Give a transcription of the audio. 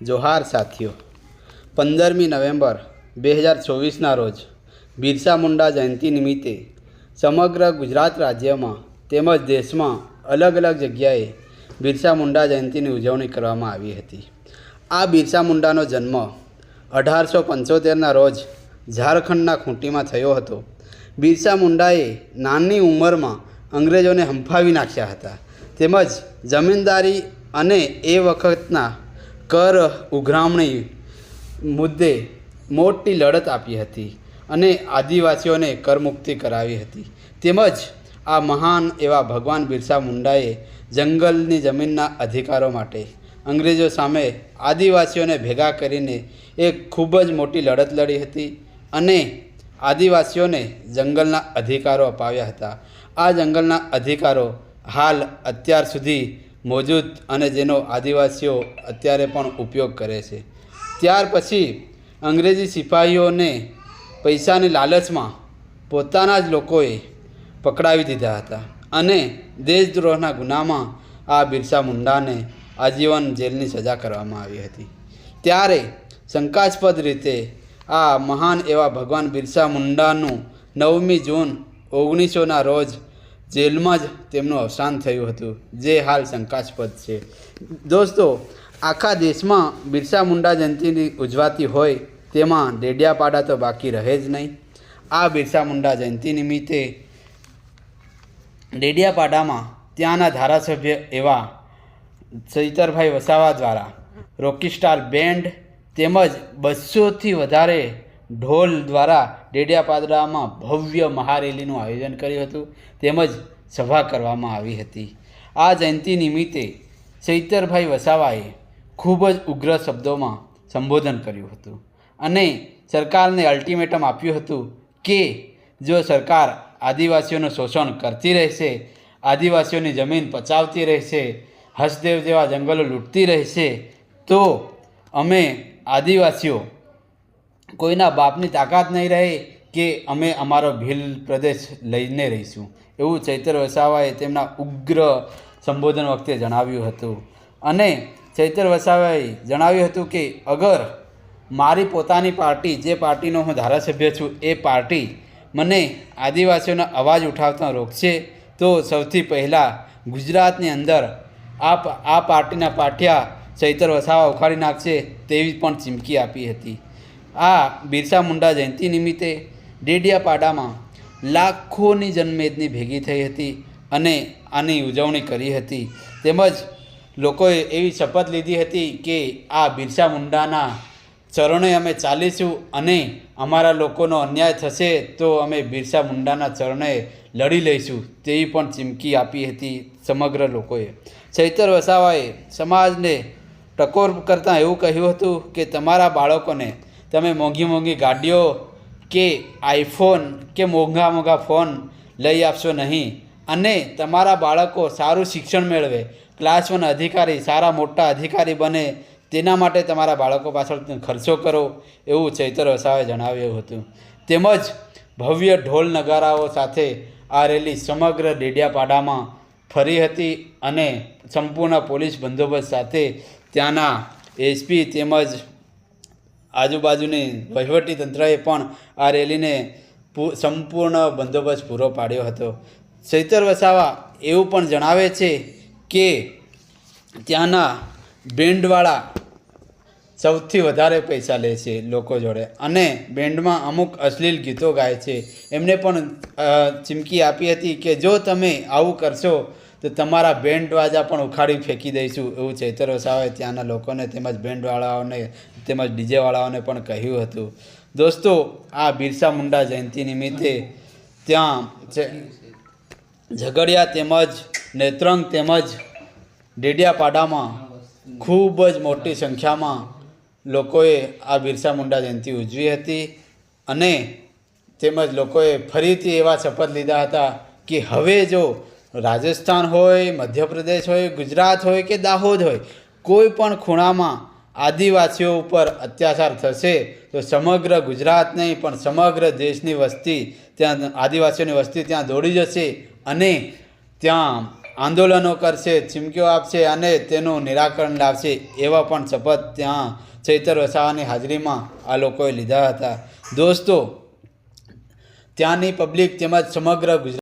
જોહાર સાથીઓ, પંદરમી નવેમ્બર બે હજાર ચોવીસના રોજ બિરસા મુંડા જયંતિ નિમિત્તે સમગ્ર ગુજરાત રાજ્યમાં તેમજ દેશમાં અલગ અલગ જગ્યાએ બિરસા મુંડા જયંતિની ઉજવણી કરવામાં આવી હતી. આ બિરસા મુંડાનો જન્મ અઢારસો પંચોતેરના રોજ ઝારખંડના ખૂંટીમાં થયો હતો. બિરસા મુંડાએ નાની ઉંમરમાં અંગ્રેજોને હંફાવી નાખ્યા હતા. તેમજ જમીનદારી અને એ વખતના કર ઉઘરામણી મુદ્દે મોટી લડત આપી હતી અને આદિવાસીઓને કરમુક્તિ કરાવી હતી. તેમજ આ મહાન એવા ભગવાન બિરસા મુંડાએ જંગલની જમીનના અધિકારો માટે અંગ્રેજો સામે આદિવાસીઓને ભેગા કરીને એક ખૂબ જ મોટી લડત લડી હતી અને આદિવાસીઓને જંગલના અધિકારો અપાવ્યા હતા. આ જંગલના અધિકારો હાલ અત્યાર સુધી મોજૂદ અને જેનો આદિવાસીઓ અત્યારે પણ ઉપયોગ કરે છે. ત્યાર પછી અંગ્રેજી સિપાહીઓને પૈસાની લાલચમાં પોતાના જ લોકોએ પકડાવી દીધા હતા અને દેશદ્રોહના ગુનામાં આ બિરસા મુંડાને આજીવન જેલની સજા કરવામાં આવી હતી. ત્યારે શંકાસ્પદ રીતે આ મહાન એવા ભગવાન બિરસા મુંડાનું નવમી જૂન ઓગણીસોના રોજ જેલમાં જ તેમનું અવસાન થયું હતું. જે હાલ શંકાસ્પદ છે. દોસ્તો, આખા દેશમાં બિરસા મુંડા જયંતિની ઉજવાતી હોય તેમાં ડેડિયાપાડા તો બાકી રહે જ નહીં. આ બિરસા મુંડા જયંતિ નિમિત્તે ડેડિયાપાડામાં ત્યાંના ધારાસભ્ય એવા ચૈતરભાઈ વસાવા દ્વારા રોકી સ્ટાર બેન્ડ તેમજ બસોથી વધારે ઢોલ દ્વારા ડેડિયાપાદરામાં ભવ્ય મહારેલીનું આયોજન કર્યું હતું. તેમજ સભા કરવામાં આવી હતી. આ જયંતિ નિમિત્તે ચૈતરભાઈ વસાવાએ ખૂબ જ ઉગ્ર શબ્દોમાં સંબોધન કર્યું હતું અને સરકારને અલ્ટિમેટમ આપ્યું હતું કે જો સરકાર આદિવાસીઓનું શોષણ કરતી રહેશે, આદિવાસીઓની જમીન પચાવતી રહેશે, હસદેવ જેવા જંગલો લૂંટતી રહેશે, તો અમે આદિવાસીઓ કોઈના બાપની તાકાત નહીં રહે કે અમે અમારો ભીલ પ્રદેશ લઈને રહીશું. એવું ચૈતર વસાવાએ તેમના ઉગ્ર સંબોધન વખતે જણાવ્યું હતું. અને ચૈતર વસાવાએ જણાવ્યું હતું કે, અગર મારી પોતાની પાર્ટી, જે પાર્ટીનો હું ધારાસભ્ય છું, એ પાર્ટી મને આદિવાસીઓનો અવાજ ઉઠાવતા રોકશે, તો સૌથી પહેલાં ગુજરાતની અંદર આ આ પાર્ટીના પાઠિયા ચૈતર વસાવા ઉખાડી નાખશે તેવી પણ ચીમકી આપી હતી. આ બિરસા મુંડા જયંતિ નિમિત્તે ડેડિયાપાડામાં લાખોની જનમેદની ભેગી થઈ હતી અને આની ઉજવણી કરી હતી. તેમજ લોકોએ એવી શપથ લીધી હતી કે આ બિરસા મુંડાના ચરણે અમે ચાલીશું અને અમારા લોકોનો અન્યાય થશે તો અમે બિરસા મુંડાના ચરણે લડી લઈશું તેવી પણ ચીમકી આપી હતી સમગ્ર લોકોએ. ચૈતર વસાવાએ સમાજને ટકોર કરતાં એવું કહ્યું હતું કે તમારા બાળકોને તમે મોંઘી મોંઘી ગાડીઓ કે આઈફોન કે મોંઘા મોંઘા ફોન લઈ આપશો નહીં. અને તમારા બાળકો સારું શિક્ષણ મેળવે. ક્લાસ વન અધિકારી, સારા મોટા અધિકારી બને. તેના માટે તમારા બાળકો પાછળ ખર્ચો કરો. એવું ચૈતર વસાવે જણાવ્યું હતું. તેમજ ભવ્ય ઢોલ નગારાઓ સાથે આ રેલી સમગ્ર ડેડિયાપાડામાં ફરી હતી અને સંપૂર્ણ પોલીસ બંદોબસ્ત સાથે ત્યાંના એસપી તેમજ આજુબાજુની વહીવટી તંત્રએ પણ આ રેલીને સંપૂર્ણ બંદોબસ્ત પૂરો પાડ્યો હતો. ચૈતર વસાવા એવું પણ જણાવે છે કે ત્યાંના બેન્ડવાળા સૌથી વધારે પૈસા લે છે લોકો જોડે અને બેન્ડમાં અમુક અશ્લીલ ગીતો ગાય છે. એમને પણ ચીમકી આપી હતી કે જો તમે આવું કરશો તો તમારા બેન્ડ વાજા પણ ઉખાડી ફેંકી દઈશું એવું ચૈતર વસાવાએ ત્યાંના લોકોને તેમજ બેન્ડવાળાઓને તેમજ ડીજેવાળાઓને પણ કહ્યું હતું. દોસ્તો, આ બિરસા મુંડા જયંતિ નિમિત્તે ત્યાં ઝઘડિયા તેમજ નેત્રંગ તેમજ ડેડિયાપાડામાં ખૂબ જ મોટી સંખ્યામાં લોકોએ આ બિરસા મુંડા જયંતિ ઉજવી હતી અને તેમજ લોકોએ ફરીથી એવા શપથ લીધા હતા કે હવે જો રાજસ્થાન હોય, મધ્યપ્રદેશ હોય, ગુજરાત હોય કે દાહોદ હોય, કોઈ પણ ખૂણામાં આદિવાસીઓ ઉપર અત્યાચાર થશે, તો સમગ્ર ગુજરાત નહીં, પણ સમગ્ર દેશની વસ્તી ત્યાં, આદિવાસીઓની વસ્તી ત્યાં દોડી જશે અને ત્યાં આંદોલનો કરશે, ચીમકીઓ આપશે અને તેનું નિરાકરણ લાવશે, એવા પણ શપથ ત્યાં ચૈતર વસાવાની હાજરીમાં આ લોકોએ લીધા હતા. દોસ્તો, ત્યાંની પબ્લિક તેમજ સમગ્ર ગુજરાત